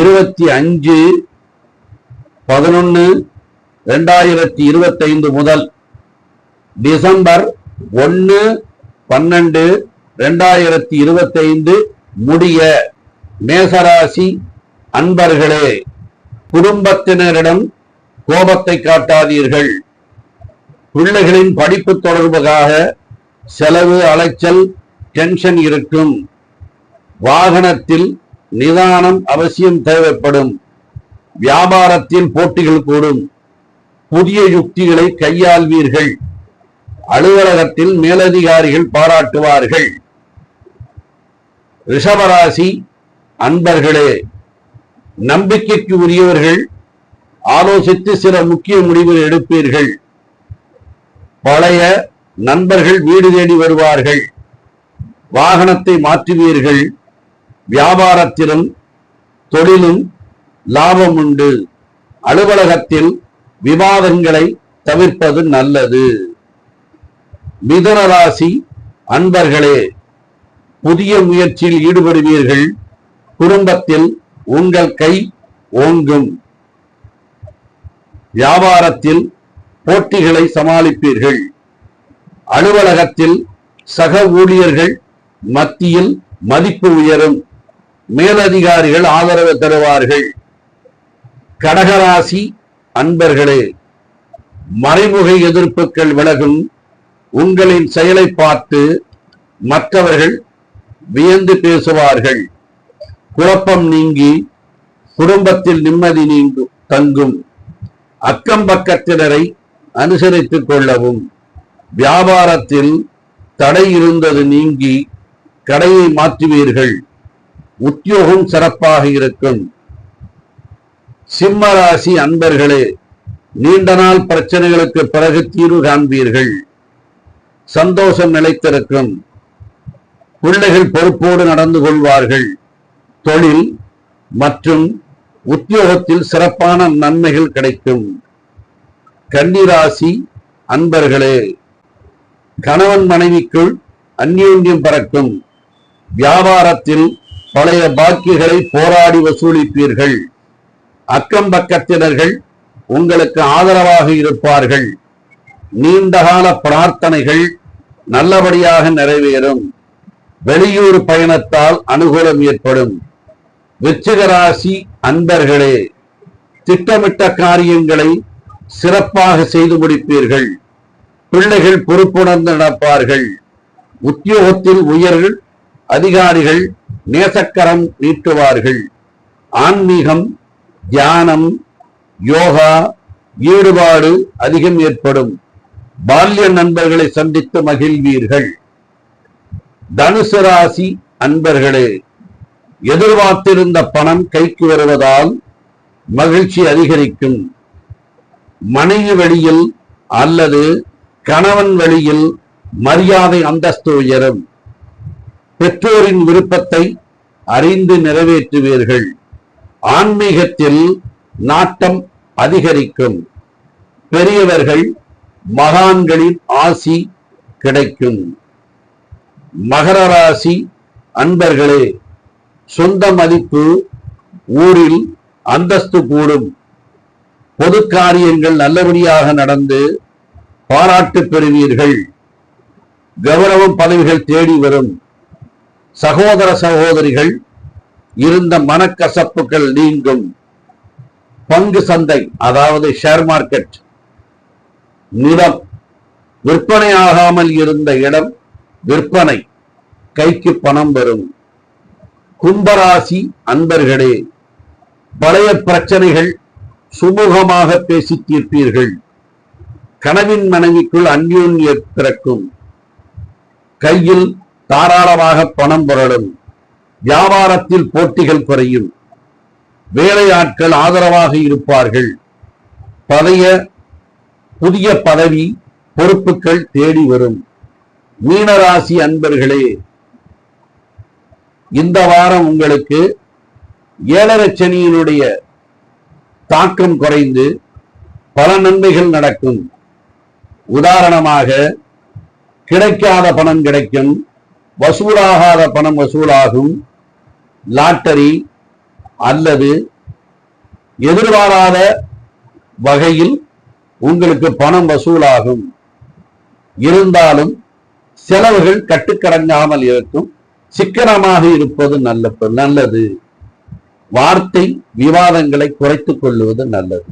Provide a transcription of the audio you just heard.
இருபத்தி அஞ்சு பதினொன்னு ரெண்டாயிரத்தி இருபத்தைந்து முதல் டிசம்பர் ஒன்னு பன்னெண்டு ரெண்டாயிரத்தி இருபத்தைந்து முடிய மேசராசி அன்பர்களே குடும்பத்தினரிடம் கோபத்தை காட்டாதீர்கள். பிள்ளைகளின் படிப்பு தொடர்பாக செலவு அலைச்சல் டென்ஷன் இருக்கும். வாகனத்தில் நிதானம் அவசியம் தேவைப்படும். வியாபாரத்தில் போட்டிகள் கூடும். புதிய யுக்திகளை கையாள்வீர்கள். அலுவலகத்தில் மேலதிகாரிகள் பாராட்டுவார்கள். ரிஷபராசி அன்பர்களே நம்பிக்கைக்கு உரியவர்கள் ஆலோசித்து சில முக்கிய முடிவுகள் எடுப்பீர்கள். பழைய நண்பர்கள் வீடு தேடி வருவார்கள். வாகனத்தை மாற்றுவீர்கள். வியாபாரத்திலும் தொழிலும் லாபம் உண்டு. அலுவலகத்தில் விவாதங்களை தவிர்ப்பது நல்லது. மிதுன ராசி அன்பர்களே புதிய முயற்சியில் ஈடுபடுவீர்கள். குடும்பத்தில் உங்கள் கை ஓங்கும். வியாபாரத்தில் போட்டிகளை சமாளிப்பீர்கள். அலுவலகத்தில் சக ஊழியர்கள் மத்தியில் மதிப்பு உயரும். மேலதிகாரிகள் ஆதரவு தருவார்கள். கடகராசி அன்பர்களே மறைமுக எதிர்ப்புகள் விலகும். உங்களின் செயலை பார்த்து மற்றவர்கள் வியந்து பேசுவார்கள். குழப்பம் நீங்கி குடும்பத்தில் நிம்மதி நீங்கும் தங்கும். அக்கம் பக்கத்தினரை அனுசரித்துக் கொள்ளவும். வியாபாரத்தில் தடை இருந்தது நீங்கி கடையை மாற்றுவீர்கள். உத்தியோகம் சிறப்பாக இருக்கும். சிம்ம ராசி அன்பர்களே நீண்ட நாள் பிரச்சனைகளுக்கு பிறகு தீர்வு காண்பீர்கள். சந்தோஷம் நிலைத்திருக்கும். பிள்ளைகள் பொறுப்போடு நடந்து கொள்வார்கள். தொழில் மற்றும் உத்தியோகத்தில் சிறப்பான நன்மைகள் கிடைக்கும். கன்னிராசி அன்பர்களே கணவன் மனைவிக்குள் அந்யோன்யம் பறக்கும். வியாபாரத்தில் பழைய பாக்கியங்களை போராடி வசூலிப்பீர்கள். அக்கம் பக்கத்தினர்கள் உங்களுக்கு ஆதரவாக இருப்பார்கள். நீண்டகால பிரார்த்தனைகள் நல்லபடியாக நிறைவேறும். வெளியூர் பயணத்தால் அனுகூலம் ஏற்படும். விருச்சிக ராசி அன்பர்களே திட்டமிட்ட காரியங்களை சிறப்பாக செய்து முடிப்பீர்கள். பிள்ளைகள் பொறுப்புணர்ந்து நடப்பார்கள். உத்தியோகத்தில் உயர்கள் அதிகாரிகள் நேசக்கரம் நீட்டுவார்கள். ஆன்மீகம் தியானம் யோகா ஈடுபாடு அதிகம் ஏற்படும். பால்ய நண்பர்களை சந்தித்து மகிழ்வீர்கள். தனுசு ராசி அன்பர்களே எதிர்பார்த்திருந்த பணம் கைக்கு வருவதால் மகிழ்ச்சி அதிகரிக்கும். மனைவி வழியில் அல்லது கணவன் வழியில் மரியாதை அந்தஸ்து உயரும். பெற்றோரின் விருப்பத்தை அறிந்து நிறைவேற்றுவீர்கள். ஆன்மீகத்தில் நாட்டம் அதிகரிக்கும். பெரியவர்கள் மகான்களின் ஆசி கிடைக்கும். மகர ராசி அன்பர்களே சொந்த மதிப்பு ஊரில் அந்தஸ்து கூடும். பொது காரியங்கள் நல்லபடியாக நடந்து பாராட்டு பெறுவீர்கள். கௌரவம் பதவிகள் தேடி வரும். சகோதர சகோதரிகள் இருந்த மனக்கசப்புகள் நீங்கும். பங்கு சந்தை அதாவது ஷேர் மார்க்கெட் நிலம் விற்பனையாகாமல் இருந்த இடம் விற்பனை கைக்கு பணம் வரும். கும்பராசி அன்பர்களே பழைய பிரச்சனைகள் சுமூகமாக பேசி தீர்ப்பீர்கள் கனவின் மனைவிக்குள் அந்யோன்ய பிறக்கும் கையில் தாராளமாக பணம் புரளும். வியாபாரத்தில் போட்டிகள் குறையும். வேலையாட்கள் ஆதரவாக இருப்பார்கள். பழைய புதிய பதவி பொறுப்புகள் தேடி வரும். மீனராசி அன்பர்களே இந்த வாரம் உங்களுக்கு ஏழரை சனியினுடைய தாக்கம் குறைந்து பல நன்மைகள் நடக்கும். உதாரணமாக கிடைக்காத பணம் கிடைக்கும் வசூலாகாத பணம் வசூலாகும் லாட்டரி அல்லது எதிர்பாராத வகையில் உங்களுக்கு பணம் வசூலாகும். இருந்தாலும் செலவுகள் கட்டுக்கடங்காமல் இருக்கும். சிக்கனமாக இருப்பது நல்ல நல்லது. வார்த்தை விவாதங்களை குறைத்துக் கொள்வது நல்லது.